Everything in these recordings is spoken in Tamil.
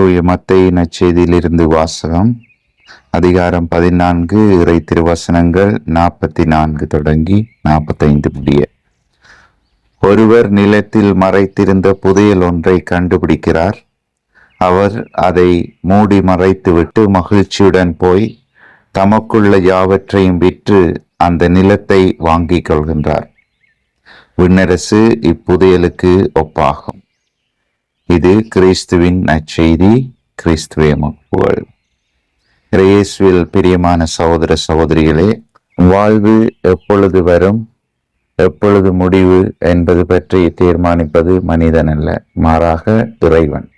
தூய மத்தை நற்செய்தியிலிருந்து வாசகம் அதிகாரம் பதினான்கு இறை திருவசனங்கள் நாற்பத்தி நான்கு தொடங்கி நாற்பத்தைந்து முடிய ஒருவர் நிலத்தில் மறைத்திருந்த புதையல் ஒன்றை கண்டுபிடிக்கிறார். அவர் அதை மூடி மறைத்துவிட்டு மகிழ்ச்சியுடன் போய் தமக்குள்ள யாவற்றையும் விற்று அந்த நிலத்தை வாங்கிக் கொள்கின்றார். விண்ணரசு இப்புதையலுக்கு ஒப்பாகும். இது கிறிஸ்துவின் நற்செய்தி கிறிஸ்துவே மப்புகழ் இயேசுவில் பிரியமான சகோதர சகோதரிகளே வாழ்வு எப்பொழுது வரும் எப்பொழுது முடிவு என்பது பற்றி தீர்மானிப்பது மனிதன் அல்ல மாறாக இறைவன்.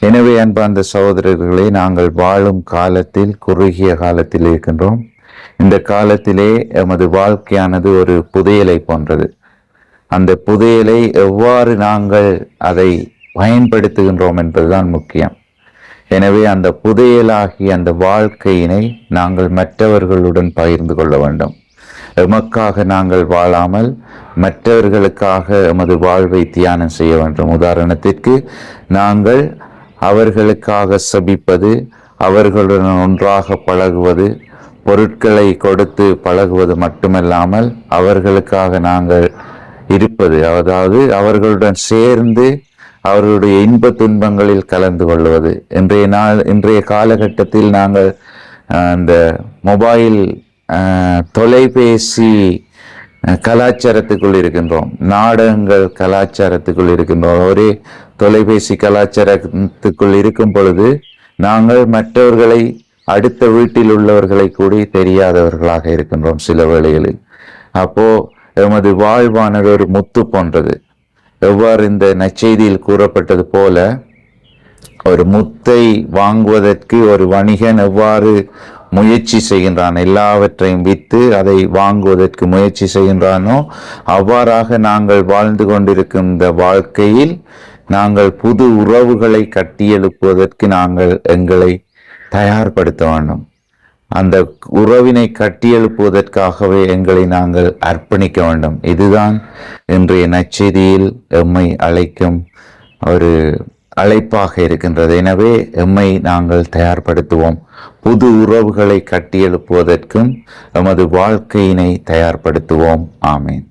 எனவே அன்பார்ந்த சகோதரர்களே நாங்கள் வாழும் காலத்தில் குறுகிய காலத்தில் இருக்கின்றோம். இந்த காலத்திலே எமது வாழ்க்கையானது ஒரு புதையலை போன்றது. அந்த புதையலை எவ்வாறு நாங்கள் அதை பயன்படுத்துகின்றோம் என்பதுதான் முக்கியம். எனவே அந்த புதையலாகிய அந்த வாழ்க்கையினை நாங்கள் மற்றவர்களுடன் பகிர்ந்து கொள்ள வேண்டும். எமக்காக நாங்கள் வாழாமல் மற்றவர்களுக்காக எமது வாழ்வை தியானம் செய்ய வேண்டும். உதாரணத்திற்கு நாங்கள் அவர்களுக்காக சபிப்பது அவர்களுடன் ஒன்றாக பழகுவது பொருட்களை கொடுத்து பழகுவது மட்டுமல்லாமல் அவர்களுக்காக நாங்கள் இருப்பது அதாவது அவர்களுடன் சேர்ந்து அவர்களுடைய இன்ப துன்பங்களில் கலந்து கொள்வது. இன்றைய நாள் இன்றைய காலகட்டத்தில் நாங்கள் அந்த மொபைல் தொலைபேசி கலாச்சாரத்துக்குள் இருக்கின்றோம். நாடகங்கள் கலாச்சாரத்துக்குள் இருக்கின்றோம். ஒரே தொலைபேசி கலாச்சாரத்துக்குள் இருக்கும் பொழுது நாங்கள் மற்றவர்களை அடுத்த வீட்டில் உள்ளவர்களை கூட தெரியாதவர்களாக இருக்கின்றோம் சில வேளைகளில். அப்போ எமது வாழ்வானது ஒரு முத்து போன்றது. எவ்வாறு இந்த நச்செய்தியில் கூறப்பட்டது போல ஒரு முத்தை வாங்குவதற்கு ஒரு வணிகன் எவ்வாறு முயற்சி செய்கின்றான்? எல்லாவற்றையும் விற்று அதை வாங்குவதற்கு முயற்சி செய்கின்றானோ அவ்வாறாக நாங்கள் வாழ்ந்து கொண்டிருக்கும் இந்த வாழ்க்கையில் நாங்கள் புது உறவுகளை கட்டியெழுப்புவதற்கு நாங்கள் எங்களை தயார்படுத்த வேண்டும். அந்த உறவினை கட்டியெழுப்புவதற்காகவே எங்களை நாங்கள் அர்ப்பணிக்க வேண்டும். இதுதான் இன்றைய நச்செய்தியில் எம்மை அழைக்கும் ஒரு அழைப்பாக இருக்கின்றது. எனவே எம்மை நாங்கள் தயார்படுத்துவோம். புது உறவுகளை கட்டியெழுப்புவதற்கும் எமது வாழ்க்கையினை தயார்படுத்துவோம். ஆமேன்.